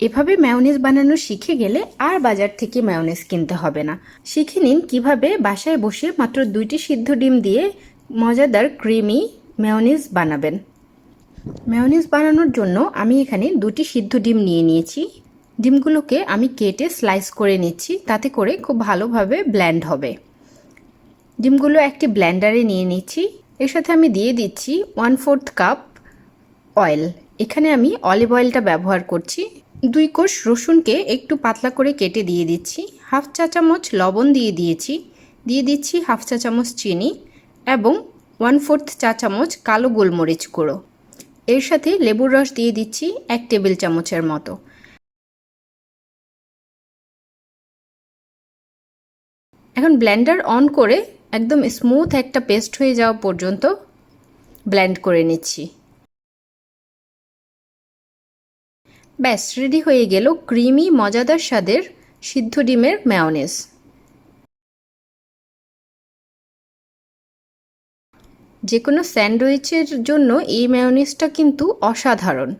এভাবে ম্যায়োনিজ বানানো শিখে গেলে আর বাজার থেকে ম্যায়োনিজ কিনতে হবে না। শিখে নিন কীভাবে বাসায় বসে মাত্র দুইটি সিদ্ধ ডিম দিয়ে মজাদার ক্রিমি ম্যায়োনিজ বানাবেন। ম্যায়োনিজ বানানোর জন্য আমি এখানে দুটি সিদ্ধ ডিম নিয়ে নিয়েছি। ডিমগুলোকে আমি কেটে স্লাইস করে নিচ্ছি, তাতে করে খুব ভালোভাবে ব্ল্যান্ড হবে। ডিমগুলো একটি ব্ল্যান্ডারে নিয়ে নিচ্ছি। এর সাথে আমি দিয়ে দিচ্ছি ওয়ান ফোর্থ কাপ অয়েল। এখানে আমি অলিভ অয়েলটা ব্যবহার করছি। দুই কোষ রসুনকে একটু পাতলা করে কেটে দিয়ে দিচ্ছি। হাফ চা চামচ লবণ দিয়ে দিয়েছি। দিয়ে দিচ্ছি হাফ চা চামচ চিনি এবং ওয়ান ফোর্থ চা চামচ কালো গোলমরিচ গুঁড়ো। এর সাথে লেবুর রস দিয়ে দিচ্ছি এক টেবিল চামচের মতো। এখন ব্লেন্ডার অন করে একদম স্মুথ একটা পেস্ট হয়ে যাওয়া পর্যন্ত ব্লেন্ড করে নিচ্ছি। ব্যাস রেডি হয়ে গেল ক্রিমি মজাদার স্বাদের সিদ্ধ ডিমের ম্যায়োনেজ যে কোনো স্যান্ডউইচের জন্য এই ম্যায়োনিজটা কিন্তু অসাধারণ।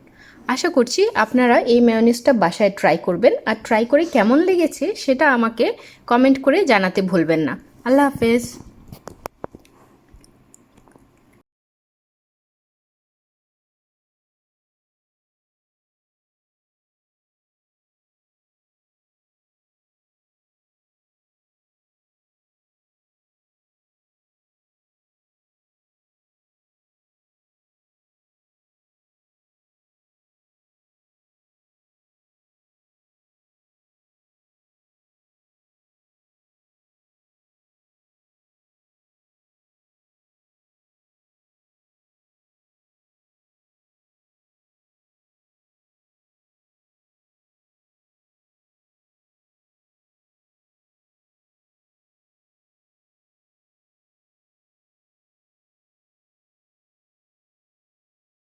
আশা করছি আপনারা এই ম্যায়োনিজটা বাসায় ট্রাই করবেন। আর ট্রাই করে কেমন লেগেছে সেটা আমাকে কমেন্ট করে জানাতে ভুলবেন না। আল্লাহ হাফেজ।